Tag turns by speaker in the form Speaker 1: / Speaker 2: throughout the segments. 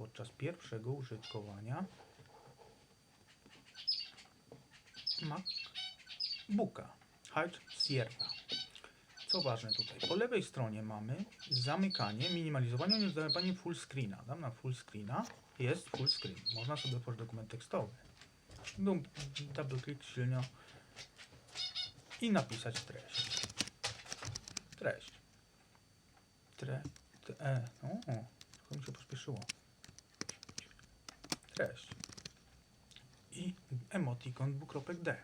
Speaker 1: podczas pierwszego użytkowania MacBooka Hide Sierra. Co ważne tutaj, po lewej stronie mamy zamykanie, minimalizowanie, niedawanie full screena. Dam na full screena, jest full screen. Można sobie otworzyć dokument tekstowy. Double click silno i napisać treść. Treść. Tre, te, e, o, o, trochę mi się pospieszyło. Treść. I emotikon dwukropek D.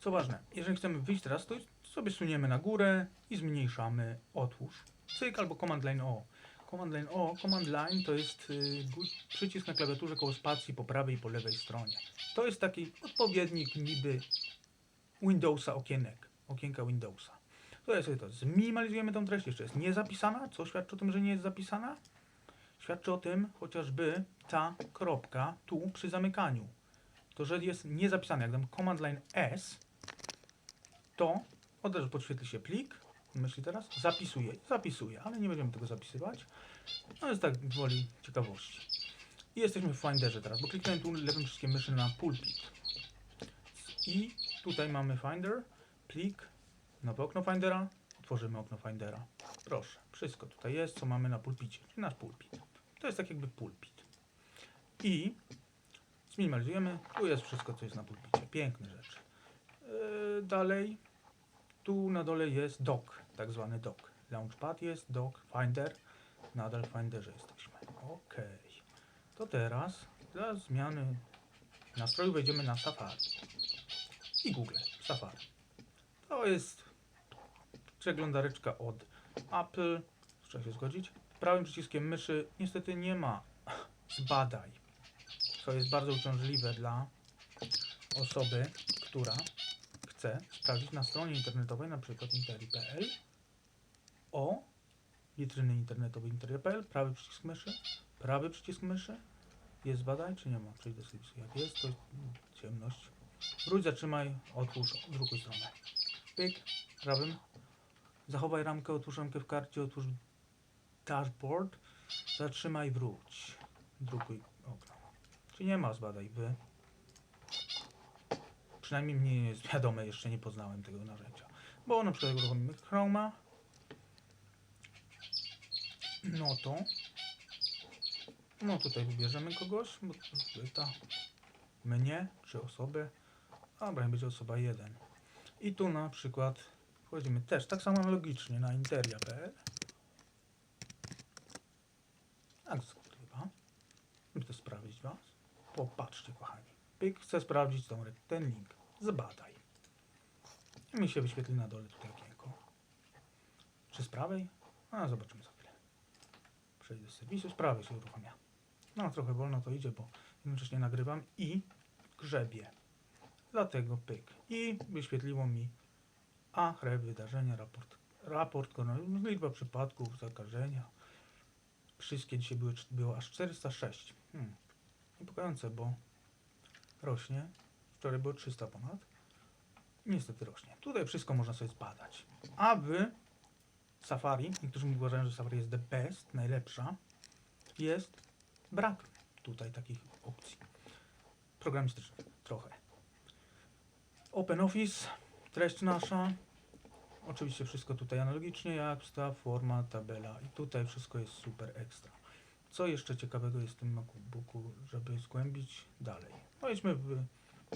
Speaker 1: Co ważne, jeżeli chcemy wyjść teraz, to sobie suniemy na górę i zmniejszamy otwórz. Cyk albo command line O. Command line O, command line to jest y, guz- przycisk na klawiaturze koło spacji po prawej i po lewej stronie. To jest taki odpowiednik niby Windowsa okienek, okienka Windowsa. To jest to. Zminimalizujemy tą treść, jeszcze jest niezapisana. Co świadczy o tym, że nie jest zapisana? Świadczy o tym chociażby ta kropka tu przy zamykaniu. To, że jest niezapisana. Jak dam command line S, to od razu podświetli się plik. Myśli teraz? Zapisuje. Zapisuje, ale nie będziemy tego zapisywać. No jest tak woli ciekawości. I jesteśmy w Finderze teraz, bo kliknąłem tu lewym przyciskiem myszy na pulpit. I tutaj mamy Finder, plik, nowe okno Findera, otworzymy okno Findera. Proszę, wszystko tutaj jest, co mamy na pulpicie, czyli nasz pulpit. To jest tak jakby pulpit. I zminimalizujemy, tu jest wszystko, co jest na pulpicie. Piękne rzeczy. Yy, dalej, tu na dole jest dock, tak zwany dock. Launchpad jest, dock, Finder. Nadal w Finderze jesteśmy. Ok. To teraz dla zmiany nastroju wejdziemy na Safari. I Google. Safari. To jest przeglądareczka od Apple. Trzeba się zgodzić. Prawym przyciskiem myszy niestety nie ma zbadaj. Co jest bardzo uciążliwe dla osoby, która chce sprawdzić na stronie internetowej, na przykład interi.pl o witryny internetowej interi.pl, prawy przycisk myszy, prawy przycisk myszy, jest badaj, czy nie ma? Przejdę sobie, jak jest, to ciemność. Wróć, zatrzymaj, otwórz, drukuj stronę. Pyk, prawym. Zachowaj ramkę, otwórz ramkę w karcie, otwórz dashboard, zatrzymaj, wróć. Drukuj okno. Czy nie ma zbadaj wy? Przynajmniej mnie nie jest wiadome, jeszcze nie poznałem tego narzędzia. Bo na przykład uruchomimy Chroma, no to no tutaj wybierzemy kogoś, bo to mnie czy osobę. Dobra, będzie osoba 1. I tu na przykład wchodzimy też tak samo analogicznie na interia.pl. Tak skrywa. Żeby to sprawdzić was. Popatrzcie kochani. Pyk, chcę sprawdzić tą, ten link. Zbadaj. I mi się wyświetli na dole tutaj okienko. Czy z prawej? A, zobaczymy za chwilę. Przejdę z serwisu, z prawej się uruchamia. No, trochę wolno to idzie, bo jednocześnie nagrywam i grzebie. Dlatego pyk. I wyświetliło mi AHRE wydarzenia, raport, raport koronawirus, liczba przypadków zakażenia. Wszystkie dzisiaj były, było aż 406. Hmm. Niepokojące, bo rośnie. Wczoraj było 300 ponad. Niestety rośnie. Tutaj wszystko można sobie zbadać. A wy Safari, niektórzy uważają, że Safari jest the best, najlepsza, jest brak tutaj takich opcji programistycznych trochę. OpenOffice, treść nasza, oczywiście wszystko tutaj analogicznie, jak wstaw, forma, tabela i tutaj wszystko jest super ekstra. Co jeszcze ciekawego jest w tym MacBooku, żeby zgłębić dalej? Wejdźmy w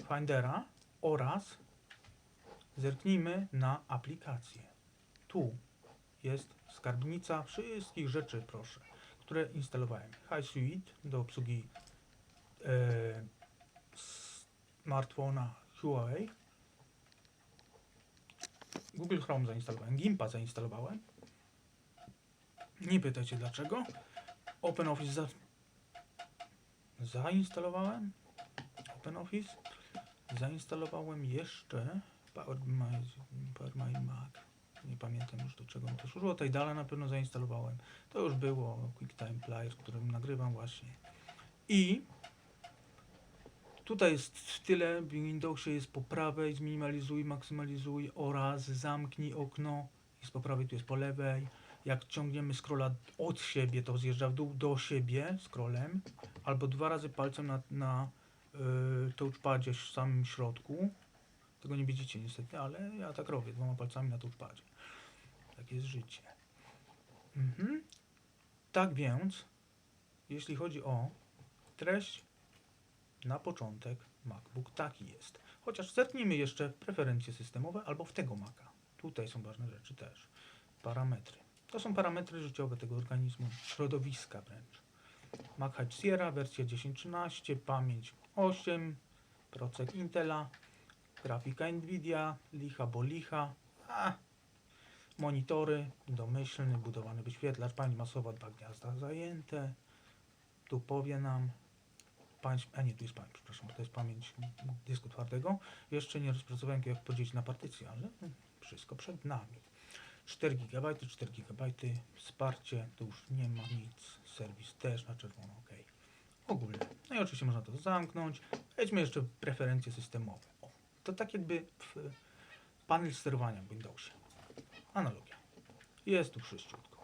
Speaker 1: Findera oraz zerknijmy na aplikację. Tu jest skarbnica wszystkich rzeczy, proszę, które instalowałem. High Suite do obsługi e, smartfona Huawei. Google Chrome zainstalowałem, Gimpa zainstalowałem. Nie pytajcie dlaczego. OpenOffice za... zainstalowałem. OpenOffice. Zainstalowałem jeszcze Power My, Power My Mac. Nie pamiętam już do czego mi to służyło. Tidala na pewno zainstalowałem. To już było QuickTime Player, którym nagrywam właśnie. I tutaj jest tyle. W Windowsie jest po prawej, zminimalizuj, maksymalizuj oraz zamknij okno. Jest po prawej, tu jest po lewej. jak ciągniemy scrolla od siebie, to zjeżdża w dół do siebie scrollem, albo dwa razy palcem na, na yy, touchpadzie w samym środku. Tego nie widzicie niestety, ale ja tak robię, dwoma palcami na touchpadzie. Tak jest życie. Mhm. Tak więc, jeśli chodzi o treść, na początek MacBook taki jest. Chociaż zerknijmy jeszcze preferencje systemowe albo w tego Maca. Tutaj są ważne rzeczy też. Parametry. To są parametry życiowe tego organizmu, środowiska wręcz. Mac High Sierra, wersja 10.13, pamięć 8, procek Intela, grafika Nvidia, licha bo licha, a, monitory, domyślny, budowany wyświetlacz, pamięć masowa, dwa gniazda zajęte, tu powie nam, a nie, tu jest pamięć, przepraszam, to jest pamięć dysku twardego. Jeszcze nie rozpracowałem, jak podzielić na partycje, ale wszystko przed nami. 4 GB, 4 GB, wsparcie, tu już nie ma nic, serwis też na czerwono, ok. Ogólnie. No i oczywiście można to zamknąć. Wejdźmy jeszcze w preferencje systemowe. O, to tak jakby w panel sterowania w Windowsie. Analogia. Jest tu wszyściutko.